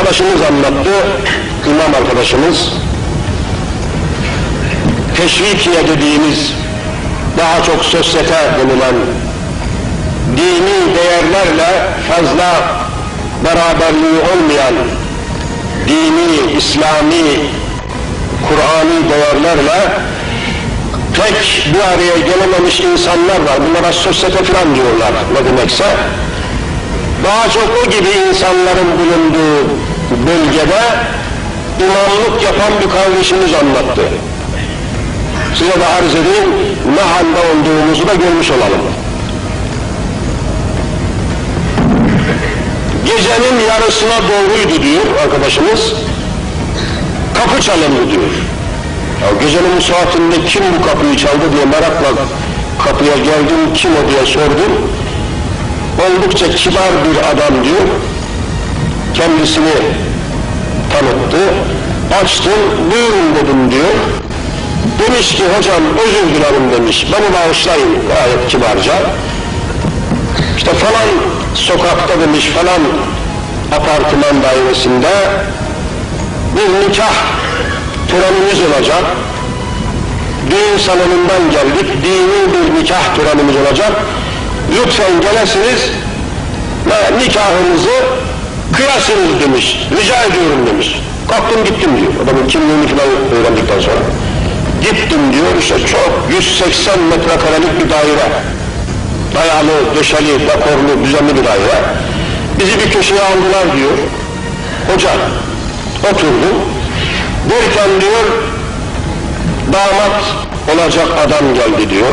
arkadaşımız anlattı, imam arkadaşımız. Teşvikiye dediğimiz, daha çok sosyete denilen dini değerlerle fazla beraberliği olmayan dini, İslami, Kur'ani değerlerle pek bir araya gelememiş insanlar var. Bunlara sosyete falan diyorlar ne demekse. Daha çok o gibi insanların bulunduğu bölgede imamlık yapan bir kardeşimiz anlattı. Size de arz edeyim, ne halde olduğumuzu da görmüş olalım. Gecenin yarısına doğruydu diyor arkadaşımız. Kapı çalındı diyor. Ya gecenin saatinde kim bu kapıyı çaldı diye merakla kapıya geldim, kim o diye sordum. Oldukça kibar bir adam diyor. Kendisini tanıttı. Açtım, buyurun dedim diyor. Demiş ki hocam özür dilerim demiş. Beni bağışlayın gayet kibarca. İşte falan sokakta demiş falan apartman dairesinde bir nikah törenimiz olacak. Düğün salonundan geldik, dini bir nikah törenimiz olacak. Lütfen gelesiniz ve nikahınızı kıyasınız demiş, rica ediyorum demiş. Kalktım gittim diyor, adamın kimliğini falan öğrendikten sonra. Gittim diyor, işte çok 180 metrekarelik bir daire. Dayalı, döşeli, dekorlu, düzenli bir daire. Bizi bir köşeye aldılar diyor. Hoca oturdu. Derken diyor, damat olacak adam geldi diyor.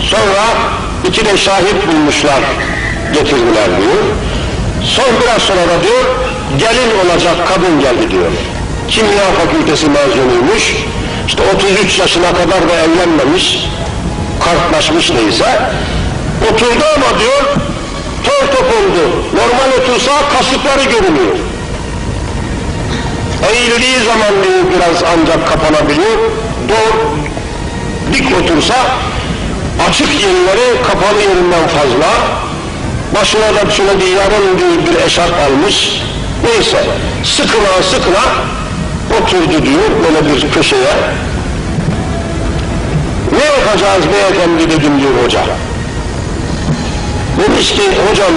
Sonra iki de şahit bulmuşlar, getirdiler diyor. Son biraz sonra da diyor, gelin olacak kadın geldi diyor. Kimya fakültesi mezunuymuş, işte 33 yaşına kadar da evlenmemiş, kartlaşmış neyse. Oturdu ama diyor, tor top oldu. Normal otursa kasıkları görünüyor. Eğildiği zaman diyor biraz ancak kapanabiliyor. Doğru, dik otursa açık yerleri kapalı yerinden fazla. Başına da şöyle bir yarım bir, bir eşarp almış. Neyse sıkına sıkına oturdu diyor böyle bir köşeye. Ne yapacağız beyefendi dedim diyor hoca. Demiş ki hocam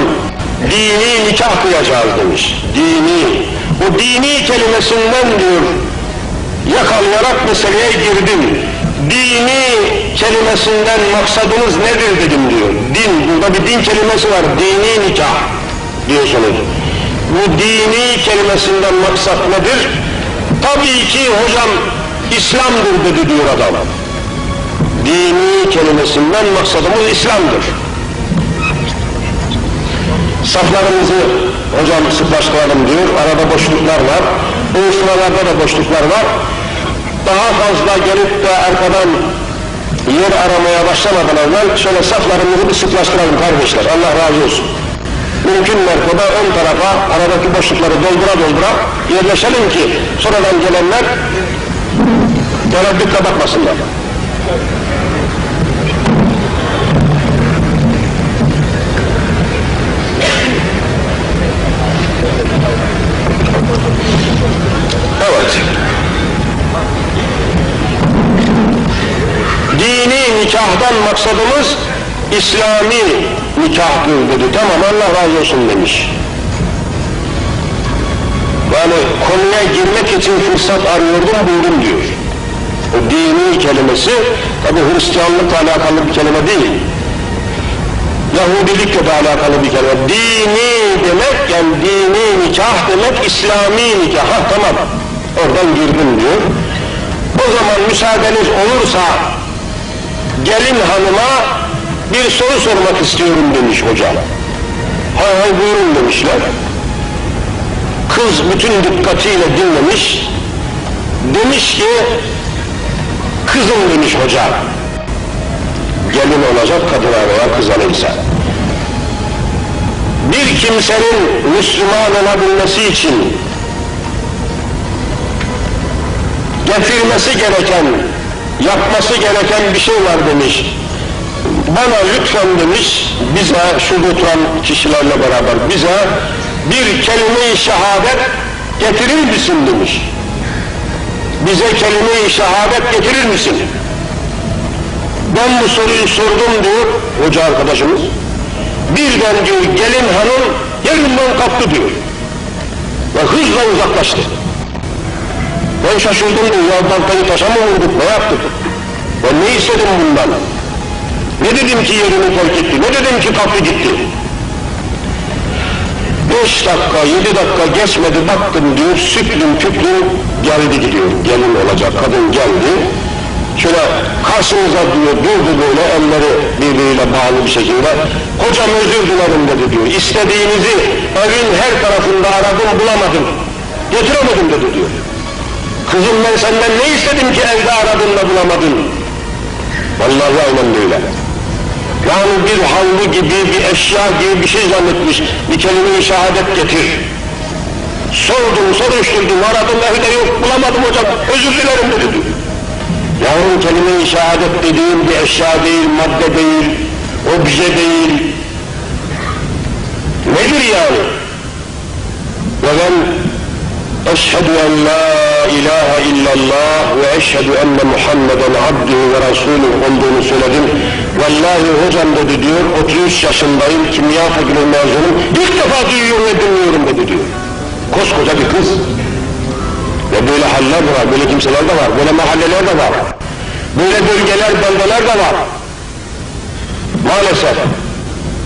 dini nikah kıyacağız demiş. Dini. Bu dini kelimesinden diyor yakalayarak meseleye girdim. Dini kelimesinden maksadınız nedir dedim diyor. Din, burada bir din kelimesi var. Dini nikah diyorsunuz. Bu dini kelimesinden maksat nedir? Tabii ki hocam İslam'dır dedi diyor adam. Dini kelimesinden maksadımız İslam'dır. Saflarımızı hocam sıklaştıralım diyor. Arada boşluklar var. Bu sıralarda da boşluklar var. Daha fazla gelip de arkadan yer aramaya başlamadan evvel şöyle saflarımızı bir sıklaştıralım kardeşler. Allah razı olsun. Mümkün mertebe ön tarafa aradaki boşlukları doldura doldura yerleşelim ki sonradan gelenler tereddütle bakmasınlar. Evet. Nikahdan maksadımız İslami nikahtır dedi. Tamam Allah razı olsun demiş. Yani konuya girmek için fırsat arıyordum buldum diyor. O dini kelimesi tabi Hristiyanlıkla alakalı bir kelime değil. Yahudilikle de alakalı bir kelime. Dini demek yani dini nikah demek İslami nikah. Ha tamam oradan girdim diyor. O zaman müsaadeniz olursa gelin hanıma bir soru sormak istiyorum demiş hoca. Hay hay buyurun demişler. Kız bütün dikkatiyle dinlemiş. Demiş ki kızım demiş hoca. Gelin olacak kadına veya kıza neyse. Bir kimsenin Müslüman olabilmesi için getirmesi gereken, yapması gereken bir şey var demiş. Bana lütfen demiş, bize, şurada oturan kişilerle beraber bize bir kelime-i şehadet getirir misin demiş. Bize kelime-i şehadet getirir misin? Ben bu soruyu sordum diyor hoca arkadaşımız. Birden diyor gelin hanım yerinden kalktı diyor. Ve hızla uzaklaştı. Ben şaşırdım diyor ya baltayı taşa mı vurduk ne yaptık? Ben ne istedim bundan? Ne dedim ki yerini terk etti? Ne dedim ki kapı gitti? Beş dakika, yedi dakika geçmedi baktım diyor, süklüm püklüm geldi gidiyor. Gelin olacak kadın geldi. Şöyle karşımıza diyor durdu böyle elleri birbiriyle bağlı bir şekilde. Hocam özür dilerim dedi diyor. İstediğinizi evin her tarafında aradım bulamadım. Getiremedim dedi diyor. Kızım ben senden ne istedim ki evde aradın da bulamadın? Vallahi aynen böyle. Yani bir havlu gibi, bir eşya gibi bir şey zannetmiş. Bir kelime-i şehadet getir. Sordum, soruşturdum, aradım, evde yok, bulamadım hocam, özür dilerim dedi. diyor. Yavrum kelime-i şehadet dediğin bir eşya değil, madde değil, obje değil. Nedir yani? Ve ben eşhedü en la ilahe illallah ve eşhedü enne Muhammeden abdühü ve rasulü olduğunu söyledim. Vallahi hocam dedi diyor, 33 yaşındayım, kimya fakültesi mezunum, ilk defa duyuyorum ve dinliyorum dedi diyor. Koskoca bir kız. Ve böyle haller de var, böyle kimseler de var, böyle mahalleler de var. Böyle bölgeler, beldeler de var. Maalesef.